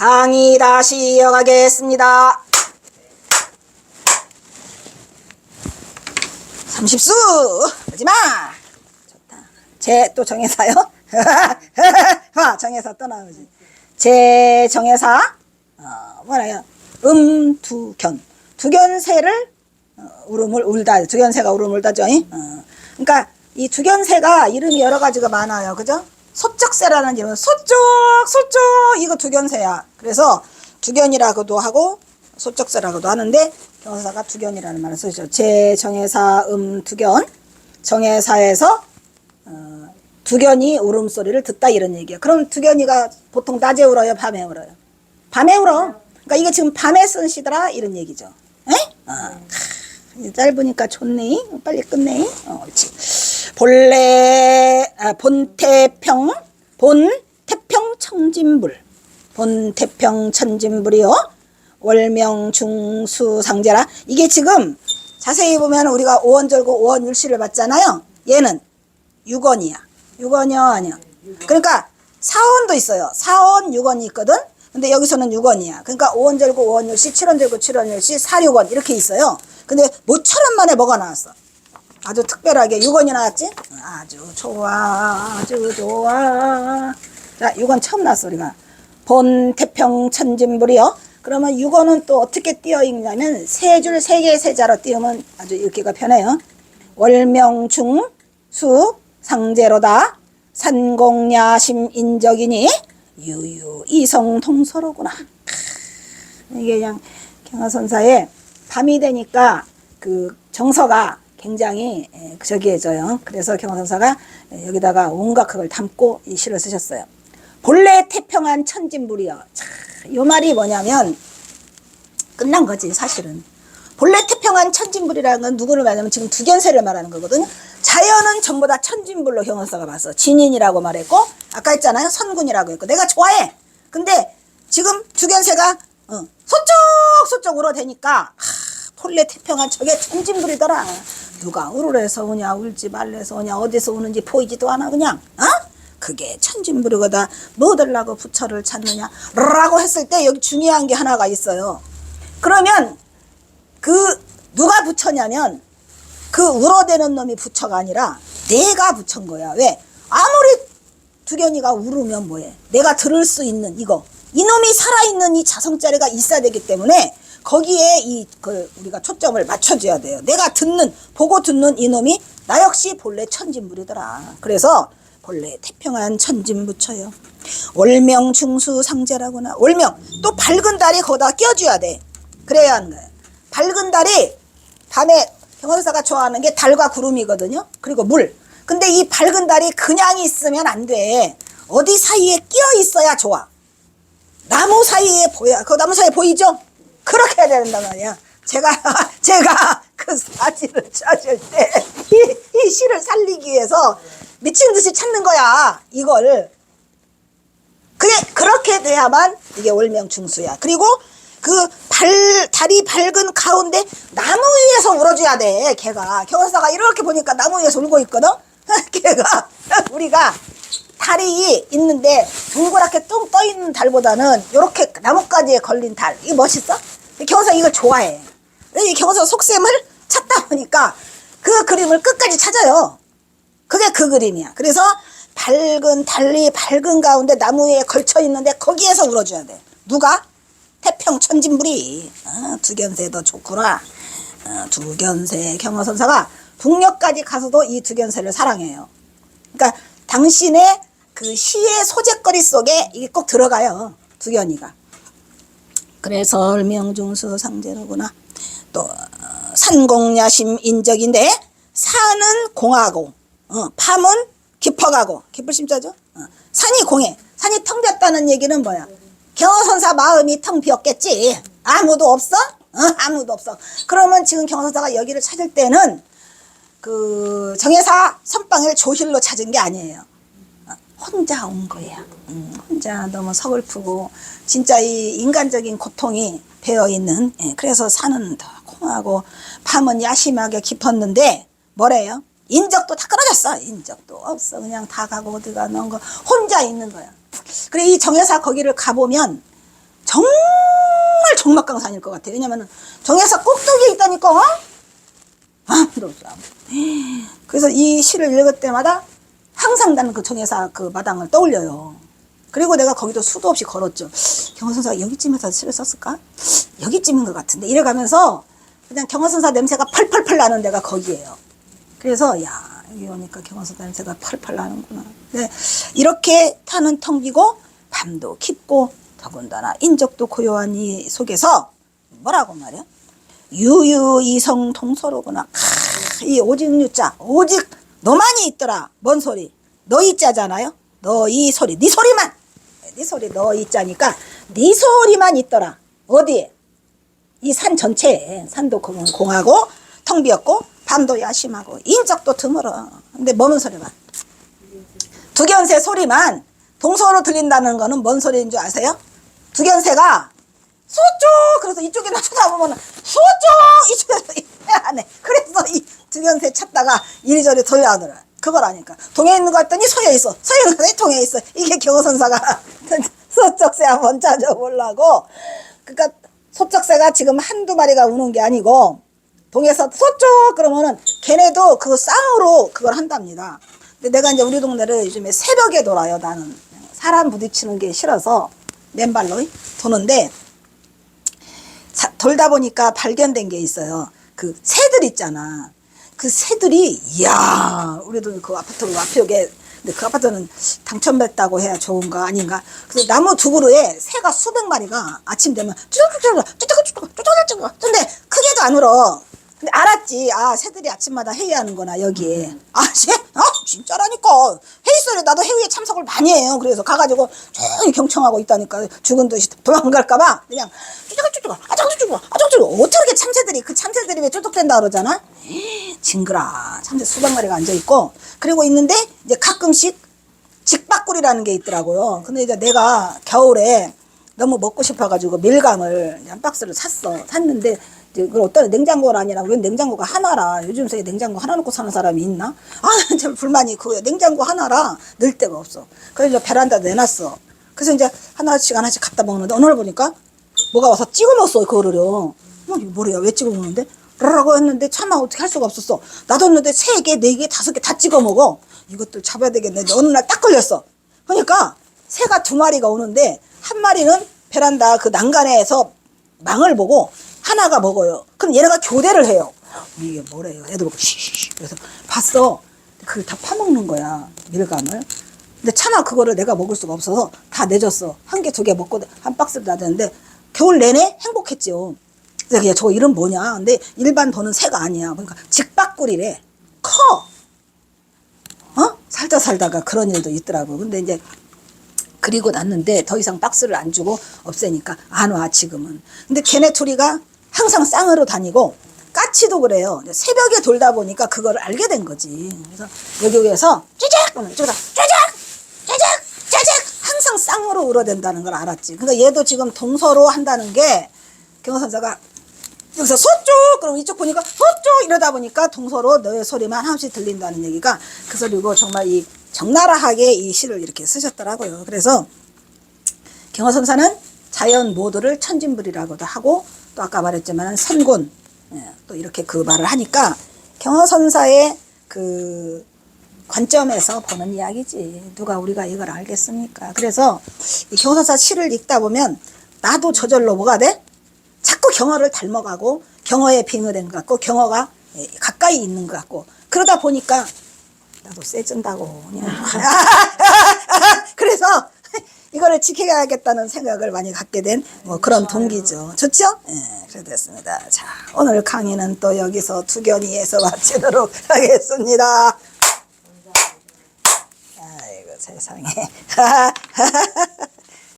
강의 다시 이어가겠습니다. 30수! 오지 마! 좋다. 제또 정해사요? 와, 정해사 또 나오지. 제 정해사, 어, 뭐라요? 음, 두 견. 두견새를, 어, 울음을 울다. 두견새가 울음을 울다죠. 잉? 어. 그러니까 이 두견새가 이름이 여러 가지가 많아요. 그죠? 소쩍새라는 이름. 소쩍, 소쩍! 이거 두견새야. 그래서 두견이라고도 하고, 소쩍새라고도 하는데, 경사가 두견이라는 말을 쓰죠. 제 정해사 음 두견. 정해사에서 어, 두견이 울음소리를 듣다 이런 얘기야. 그럼 두견이가 보통 낮에 울어요, 밤에 울어요? 밤에 울어. 그러니까 이게 지금 밤에 쓴 시더라 이런 얘기죠. 에? 어. 크, 짧으니까 좋네. 빨리 끝내. 어, 옳지. 본래 아, 본태평 본 태평 청진불 본 태평 천진불이요. 월명 중수 상제라 이게 지금 자세히 보면 우리가 오원절고 오원율시를 봤잖아요. 얘는 6원이야. 6원이요, 아니요. 그러니까 사원도 있어요. 사원 6원이 있거든. 근데 여기서는 6원이야. 그러니까 5원 절고 5원 율시, 7원 절고 7원 율시, 4, 6원 이렇게 있어요. 근데 모처럼 만에 뭐가 나왔어? 아주 특별하게 6원이 나왔지? 아주 좋아, 아주 좋아. 자, 6원 처음 나왔어, 우리가. 본 태평 천진불이요. 그러면 6원은 또 어떻게 띄어 읽냐면 세 줄 세 개의 세자로 띄우면 아주 읽기가 편해요. 월명중 수 상제로다 산공야심 인적이니 유유 이성 동서로구나. 이게 그냥 경화선사에 밤이 되니까 그 정서가 굉장히 에, 저기해져요. 그래서 경화선사가 에, 여기다가 온갖 그걸 담고 이 시를 쓰셨어요. 본래 태평한 천진불이여. 차, 요 말이 뭐냐면 끝난 거지 사실은. 본래 태평한 천진불이라는 건 누구를 말하냐면 지금 두견새를 말하는 거거든요. 자연은 전부 다 천진불로 경원사가 봤어. 진인이라고 말했고 아까 했잖아요. 선군이라고 했고 내가 좋아해. 근데 지금 두견새가 어, 소쩍 소쩍 울어대니까 하, 본래 태평한 저게 천진불이더라. 누가 울으래서 오냐 울지 말래서 오냐 어디서 우는지 보이지도 않아 그냥 어? 그게 천진불이거다. 뭐 들라고 부처를 찾느냐 라고 했을 때 여기 중요한 게 하나가 있어요. 그러면 그 누가 부처냐면 그 울어대는 놈이 부처가 아니라 내가 부처인 거야. 왜? 아무리 두견이가 울으면 뭐해? 내가 들을 수 있는 이거 이놈이 살아있는 이 자성자리가 있어야 되기 때문에 거기에 이 그 우리가 초점을 맞춰줘야 돼요. 내가 듣는 보고 듣는 이놈이 나 역시 본래 천진불이더라. 그래서 본래 태평한 천진부처요. 월명 중수 상제라구나. 월명 또 밝은 달이 거기다 끼워줘야 돼. 그래야 하는 거예요. 밝은 달이 밤에 경원사가 좋아하는 게 달과 구름이거든요. 그리고 물. 근데 이 밝은 달이 그냥 있으면 안 돼. 어디 사이에 끼어 있어야 좋아. 나무 사이에 보여. 그 나무 사이에 보이죠? 해야 된단 말이야. 제가, 제가 그 사진을 찾을 때, 이, 이 시를 살리기 위해서 미친 듯이 찾는 거야. 이걸. 그게, 그렇게 돼야만 이게 월명충수야. 그리고 그 발, 달이 밝은 가운데 나무 위에서 울어줘야 돼, 걔가. 경원사가 이렇게 보니까 나무 위에서 울고 있거든? 걔가, 우리가 달이 있는데 동그랗게 뚱 떠 있는 달보다는 이렇게 나뭇가지에 걸린 달. 이게 멋있어? 경원사 이걸 좋아해. 이 경원사 속셈을 찾다 보니까 그 그림을 끝까지 찾아요. 그게 그 그림이야. 그래서 밝은 달리 밝은 가운데 나무 위에 걸쳐 있는데 거기에서 울어줘야 돼. 누가? 태평 천진불이 어, 두견새도 좋구나. 어, 두견새 경화선사가 북녘까지 가서도 이 두견새를 사랑해요. 그러니까 당신의 그 시의 소재거리 속에 이게 꼭 들어가요. 두견이가. 그래서 얼명중수 상제로구나. 또 어, 산공야심 인적인데 산은 공하고 어, 밤은 깊어가고 깊을 심자죠. 어, 산이 공해. 산이 텅 빈다는 얘기는 뭐야? 경허선사 마음이 텅 비었겠지. 아무도 없어? 어, 아무도 없어. 그러면 지금 경허선사가 여기를 찾을 때는 그 정혜사 선방을 조실로 찾은 게 아니에요. 어, 혼자 온 거야. 음, 혼자 너무 서글프고 진짜 이 인간적인 고통이 배어 있는. 예, 그래서 산은 더 콩하고 밤은 야심하게 깊었는데 뭐래요? 인적도 다 끊어졌어. 인적도 없어. 그냥 다 가고 어디가 넣은 거 혼자 있는 거야. 그래 이 정여사 거기를 가보면 정말 정막강산일 것 같아. 왜냐면은 정해사 꼭대기에 있다니까. 어? 아. 그래서 이 시를 읽을 때마다 항상 나는 그 정해사 그 마당을 떠올려요. 그리고 내가 거기도 수도 없이 걸었죠. 경호선사가 여기쯤에서 시를 썼을까? 여기쯤인 것 같은데 이래가면서 그냥 경호선사 냄새가 펄펄펄 나는 데가 거기예요. 그래서 야 여기 오니까 경호선사 냄새가 펄펄 나는구나. 네, 이렇게 타는 텅비고 밤도 깊고 더군다나 인적도 고요한 이 속에서 뭐라고 말이야? 유유이성 동서로구나. 크, 이 오직 유자 오직 너만이 있더라. 뭔 소리? 너 있자잖아요. 너이 소리, 네 소리만. 네 소리 너 있자니까 네 소리만 있더라. 어디에? 이 산 전체에 산도 공- 공하고 텅 비었고 밤도 야심하고 인적도 드물어. 근데 뭐는 소리만? 두견새 소리만 동서로 들린다는 거는 뭔 소리인 줄 아세요? 두견새가 소쪽 그래서 이쪽에나 쳐다보면 소쪽 이쪽에서 안해 그래서 이 두견새 찾다가 이리저리 돌려하더라 그걸 아니까 동해 있는 거 같더니 서해 있어 서해 있는 거 동해 있어 이게 경호선사가 소쪽새 한번 찾아보려고 그러니까 소쪽새가 지금 한두 마리가 우는 게 아니고 동에서 소쪽 그러면은 걔네도 그 쌍으로 그걸 한답니다. 근데 내가 이제 우리 동네를 요즘에 새벽에 돌아요. 나는 사람 부딪히는 게 싫어서 맨발로 도는데 사- 돌다 보니까 발견된 게 있어요. 그 새들 있잖아. 그 새들이 이야 우리도 그 아파트 앞쪽에 근데 그 아파트는 당첨됐다고 해야 좋은가 아닌가. 그래서 나무 두 그루에 새가 수백 마리가 아침 되면 쭈쭈쭈쭈 쭈쭈쭈쭈 쭈쭈쭈쭈 근데 크게도 안 울어. 근데 알았지. 아 새들이 아침마다 회의하는구나 여기에. 아 새? 아 진짜라니까. 소리 나도 회의에 참석을 많이 해요. 그래서 가가지고 조용히 경청하고 있다니까 죽은 듯이 도망갈까봐 그냥 쭈쭈쭈쭈 아쭈쭈쭈 아쭈쭈 어떻게 참새들이 그 참새들이 왜 쭈뚝댄다 그러잖아. 징그라 참새 수백 마리가 앉아 있고 그리고 있는데 이제 가끔씩 직박꿀이라는 게 있더라고요. 근데 이제 내가 겨울에 너무 먹고 싶어가지고 밀감을 한 박스를 샀어. 샀는데 이제 그걸 어떤 냉장고가 아니라 왜 냉장고가 하나라. 요즘 세에 냉장고 하나 놓고 사는 사람이 있나? 아, 참 불만이 그거야. 냉장고 하나라 넣을 데가 없어. 그래서 이제 베란다 내놨어. 그래서 이제 하나씩 하나씩 갖다 먹는데 어느 날 보니까 뭐가 와서 찍어 먹었어 그거를요. 어, 이거 뭐래요? 왜 찍어 먹는데? 라고 했는데 차마 어떻게 할 수가 없었어. 놔뒀는데 세 개, 네 개, 다섯 개 다 찍어 먹어. 이것들 잡아야 되겠는데 어느 날 딱 걸렸어. 그러니까 새가 두 마리가 오는데 한 마리는 베란다 그 난간에서 망을 보고 하나가 먹어요. 그럼 얘네가 교대를 해요. 이게 뭐래요? 애들 보고 쉬쉬쉬. 그래서 봤어. 그걸 다 파먹는 거야 밀감을. 근데 차마 그거를 내가 먹을 수가 없어서 다 내줬어. 한 개, 두 개 먹고 한 박스를 놔뒀는데 겨울 내내 행복했죠. 그래서 그냥 저거 이름 뭐냐? 근데 일반 도는 새가 아니야. 그러니까 직박꿀이래. 커. 어? 살다 살다가 그런 일도 있더라고. 근데 이제 그리고 났는데 더 이상 박스를 안 주고 없애니까 안 와 지금은. 근데 걔네 둘이가 항상 쌍으로 다니고 까치도 그래요. 새벽에 돌다 보니까 그걸 알게 된 거지. 그래서 여기 위에서 쭈작 이쪽에서 쭈작 쭈작 쭈작 항상 쌍으로 울어댄다는 걸 알았지. 그러니까 얘도 지금 동서로 한다는 게 경호선사가 여기서 소쪽 그럼 이쪽 보니까 소쪽 이러다 보니까 동서로 너의 소리만 한없이 들린다는 얘기가 그 소리고 정말 이 적나라하게 이 시를 이렇게 쓰셨더라고요. 그래서 경허선사는 자연 모두를 천진불이라고도 하고 또 아까 말했지만 선곤 예, 또 이렇게 그 말을 하니까 경허선사의 그 관점에서 보는 이야기지. 누가 우리가 이걸 알겠습니까? 그래서 이 경허선사 시를 읽다 보면 나도 저절로 뭐가 돼? 자꾸 경어를 닮아가고 경어에 빙의된 것 같고 경어가 예, 가까이 있는 것 같고 그러다 보니까 나도 세진다고 그냥 지켜야겠다는 생각을 많이 갖게 된 뭐 그런 동기죠. 좋죠? 예, 그래 됐습니다. 자, 오늘 강의는 또 여기서 두견이에서 마치도록 하겠습니다. 아이고 세상에.